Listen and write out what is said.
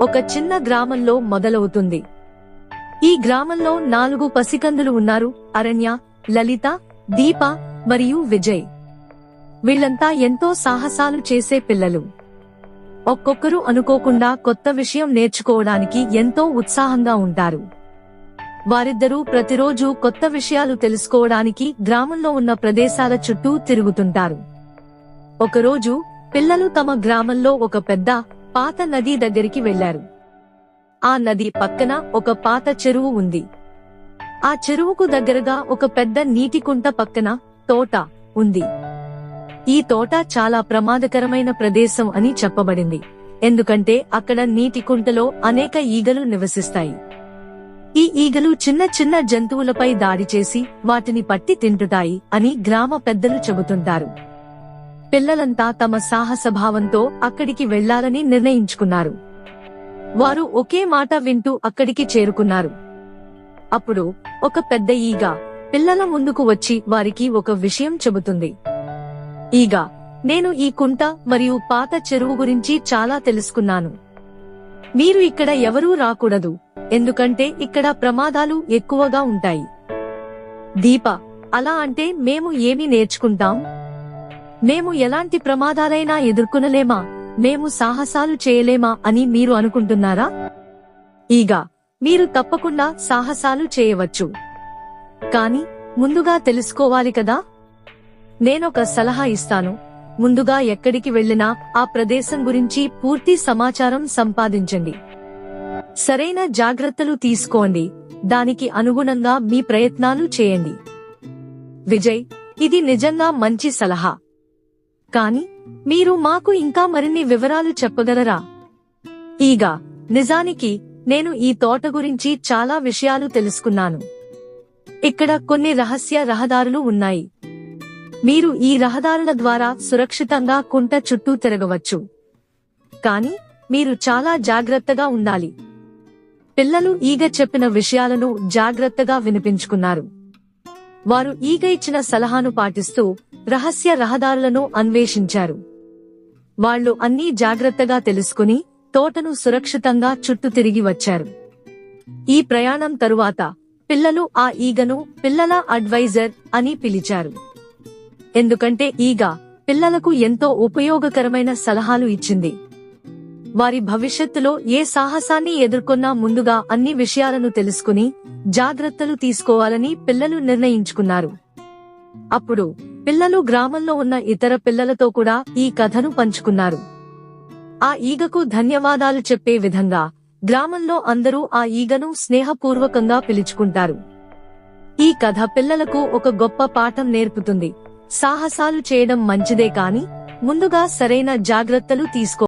ఒక చిన్న గ్రామంలో మొదలవుతుంది. ఈ గ్రామంలో నాలుగు పసికందులు ఉన్నారు అరణ్య లలిత దీప మరియు విజయ్. వీళ్ళంతా ఎంతో సాహసాలు చేసే పిల్లలు. ఒక్కొక్కరు అనుకోకుండా కొత్త విషయం నేర్చుకోవడానికి ఎంతో ఉత్సాహంగా ఉంటారు. వారిద్దరూ ప్రతిరోజు కొత్త విషయాలు తెలుసుకోవడానికి గ్రామంలో ఉన్న ప్రదేశాల చుట్టూ తిరుగుతుంటారు. ఒకరోజు పిల్లలు తమ గ్రామంలో ఒక పెద్ద పాత నది దగ్గరికి వెళ్ళారు ఆ నది పక్కన ఒక పాత చెరువు ఉంది. ఆ చెరువుకు దగ్గరగా ఒక పెద్ద నీటి కుంట పక్కన తోట ఉంది. ఈ తోట చాలా ప్రమాదకరమైన ప్రదేశం అని చెప్పబడింది. ఎందుకంటే అక్కడ నీటి కుంటలో అనేక ఈగలు నివసిస్తాయి. ఈ ఈగలు చిన్న చిన్న జంతువులపై దాడి చేసి వాటిని పట్టి తింటుతాయి అని గ్రామ పెద్దలు చెబుతుంటారు. పిల్లలంతా తమ సాహసభావంతో అక్కడికి వెళ్ళాలని నిర్ణయించుకున్నారు. వారు ఒకే మాట వింటూ అక్కడికి చేరుకున్నారు. అప్పుడు ఒక పెద్ద ఈగ పిల్లల ముందుకు వచ్చి వారికి ఒక విషయం చెబుతుంది. ఈగ నేను ఈ కుంట మరియు పాత చెరువు గురించి చాలా తెలుసుకున్నాను. మీరు ఇక్కడ ఎవరూ రాకూడదు ఎందుకంటే ఇక్కడ ప్రమాదాలు ఎక్కువగా ఉంటాయి. దీప అలా అంటే మేము ఏమి నేర్చుకుంటాం? మేము ఎలాంటి ప్రమాదాలైనా ఎదుర్కొనలేమా? మేము సాహసాలు చేయలేమా అని మీరు అనుకుంటున్నారా? ఈగ మీరు తప్పకుండా సాహసాలు చేయవచ్చు. కాని ముందుగా తెలుసుకోవాలి కదా? నేనొక సలహా ఇస్తాను. ముందుగా ఎక్కడికి వెళ్ళినా ఆ ప్రదేశం గురించి పూర్తి సమాచారం సంపాదించండి. సరైన జాగ్రత్తలు తీసుకోండి. దానికి అనుగుణంగా మీ ప్రయత్నాలు చేయండి. విజయ్ ఇది నిజంగా మంచి సలహా. కాని మీరు మాకు ఇంకా మరిన్ని వివరాలు చెప్పగలరా? ఈగ నిజానికి నేను ఈ తోట గురించి చాలా విషయాలు తెలుసుకున్నాను. ఇక్కడ కొన్ని రహస్య రహదారులు ఉన్నాయి. మీరు ఈ రహదారుల ద్వారా సురక్షితంగా కుంట చుట్టూ తిరగవచ్చు. కాని మీరు చాలా జాగ్రత్తగా ఉండాలి. పిల్లలు ఈగ చెప్పిన విషయాలను జాగ్రత్తగా వినిపించుకున్నారు. వారు ఈగ ఇచ్చిన సలహాను పాటిస్తూ రహస్య రహదారులను అన్వేషించారు. వాళ్ళు అన్నీ జాగ్రత్తగా తెలుసుకుని తోటను సురక్షితంగా చుట్టూ తిరిగి వచ్చారు. ఈ ప్రయాణం తరువాత పిల్లలు ఆ ఈగను పిల్లల అడ్వైజర్ అని పిలిచారు. ఎందుకంటే ఈగ పిల్లలకు ఎంతో ఉపయోగకరమైన సలహాలు ఇచ్చింది. వారి భవిష్యత్తులో ఏ సాహసాన్ని ఎదుర్కొన్నా ముందుగా అన్ని విషయాలను తెలుసుకుని జాగ్రత్తలు తీసుకోవాలని పిల్లలు నిర్ణయించుకున్నారు. అప్పుడు పిల్లలు గ్రామంలో ఉన్న ఇతర పిల్లలతో కూడా ఈ కథను పంచుకున్నారు. ఆ ఈగకు ధన్యవాదాలు చెప్పే విధంగా గ్రామంలో అందరూ ఆ ఈగను స్నేహపూర్వకంగా పిలుచుకుంటారు. ఈ కథ పిల్లలకు ఒక గొప్ప పాఠం నేర్పుతుంది. సాహసాలు చేయడం మంచిదే కాని ముందుగా సరైన జాగ్రత్తలు తీసుకో